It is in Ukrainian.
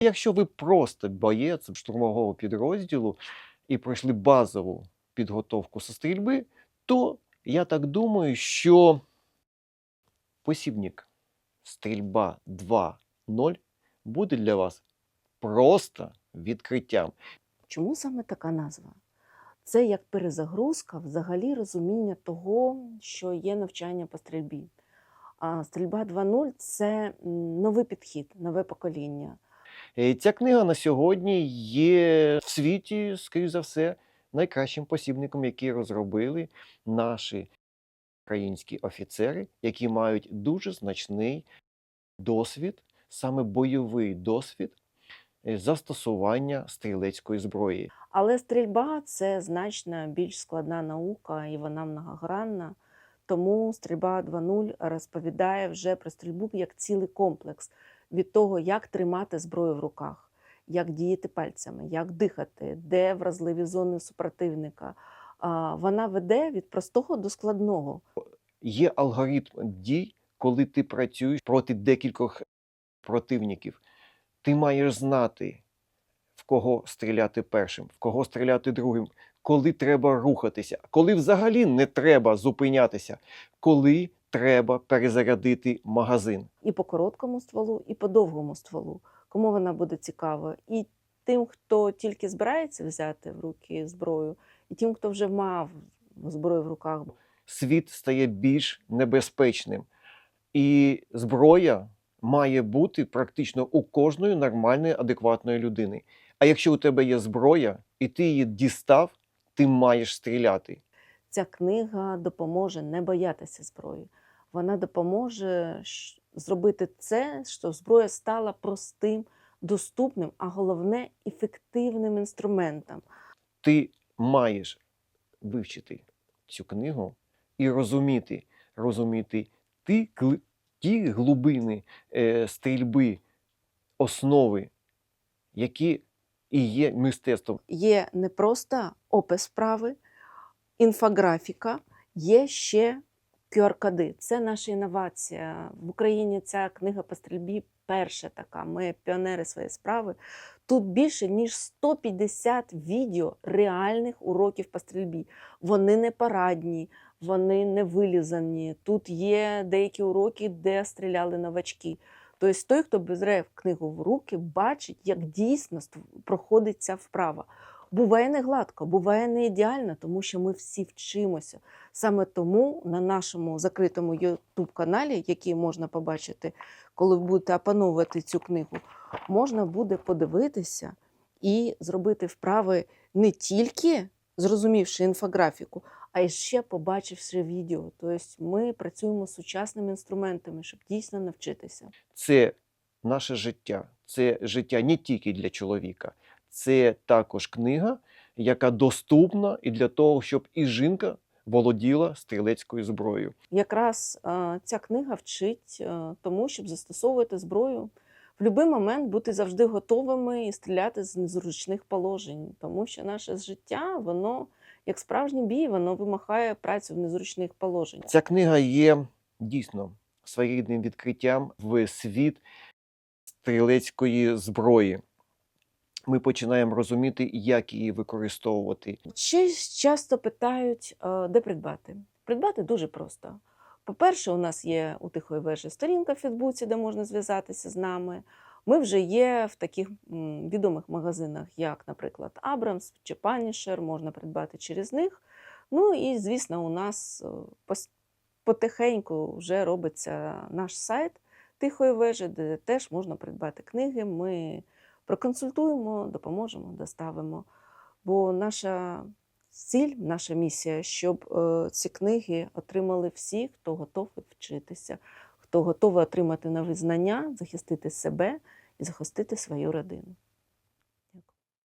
Якщо ви просто боєць штурмового підрозділу і пройшли базову підготовку зі стрільби, то я так думаю, що посібник стрільба 2.0 буде для вас просто відкриттям. Чому саме така назва? Це як перезагрузка взагалі розуміння того, що є навчання по стрільбі. А стрільба 2.0 це новий підхід, нове покоління. Е, Ця книга на сьогодні є в світі, скоріш за все, найкращим посібником, який розробили наші українські офіцери, які мають дуже значний досвід, саме бойовий досвід е, застосування стрілецької зброї. Але стрільба це значно більш складна наука і вона многогранна. Тому стрільба 2.0 розповідає вже про стрільбу як цілий комплекс від того, як тримати зброю в руках, як діяти пальцями, як дихати, де вразливі зони супротивника. Вона веде від простого до складного. Є алгоритм дій, коли ти працюєш проти декількох противників. Ти маєш знати, в кого стріляти першим, в кого стріляти другим, коли треба рухатися, коли взагалі не треба зупинятися, коли треба перезарядити магазин. і по короткому стволу, і по довгому стволу. Кому вона буде цікава? І тим, хто тільки збирається взяти в руки зброю, і тим, хто вже мав зброю в руках. Світ стає більш небезпечним, і зброя має бути практично у кожної нормальної, адекватної людини. А якщо у тебе є зброя, і ти її дістав, ти маєш стріляти. Ця книга допоможе не боятися зброї. Вона допоможе зробити це, щоб зброя стала простим, доступним, а головне ефективним інструментом. Ти маєш вивчити цю книгу і розуміти, розуміти ті, ті глибини е, стрільби, основи, які і є мистецтвом. є не просто опис справи, інфографіка, є ще QR-коди. Це наша інновація. В Україні ця книга по стрільбі перша така. Ми піонери своєї справи. Тут більше ніж 150 відео реальних уроків по стрільбі. Вони не парадні, вони не вилізані. Тут є деякі уроки, де стріляли новачки. Тобто той, хто бере книгу в руки, бачить, як дійсно проходить ця вправа. Буває не гладко, буває не ідеально, тому що ми всі вчимося. Саме тому на нашому закритому youtube каналі, який можна побачити, коли ви будете опановувати цю книгу, можна буде подивитися і зробити вправи не тільки зрозумівши інфографіку, а ще побачивши відео. Тобто ми працюємо з сучасними інструментами, щоб дійсно навчитися. Це наше життя, це життя не тільки для чоловіка, це також книга, яка доступна і для того, щоб і жінка володіла стрілецькою зброєю. Якраз е, ця книга вчить е, тому, щоб застосовувати зброю в будь-який момент бути завжди готовими і стріляти з незручних положень, тому що наше життя, воно як справжній бій, воно вимагає працю в незручних положеннях. Ця книга є дійсно своєрідним відкриттям в світ стрілецької зброї. Ми починаємо розуміти, як її використовувати. Ще часто питають, е, де придбати. Придбати дуже просто. По-перше, у нас є у тихої вежі сторінка в Фейсбуці, де можна зв'язатися з нами. Ми вже є в таких відомих магазинах, як, наприклад, Абрамс чи Punisher, можна придбати через них. Ну і, звісно, у нас е, потихеньку вже робиться наш сайт Тихої вежі, де теж можна придбати книги. Ми проконсультуємо, допоможемо, доставимо. Бо наша ціль, наша місія, щоб е, ці книги отримали всі, хто готовий вчитися, хто готовий отримати нові знання, захистити себе і захистити свою родину.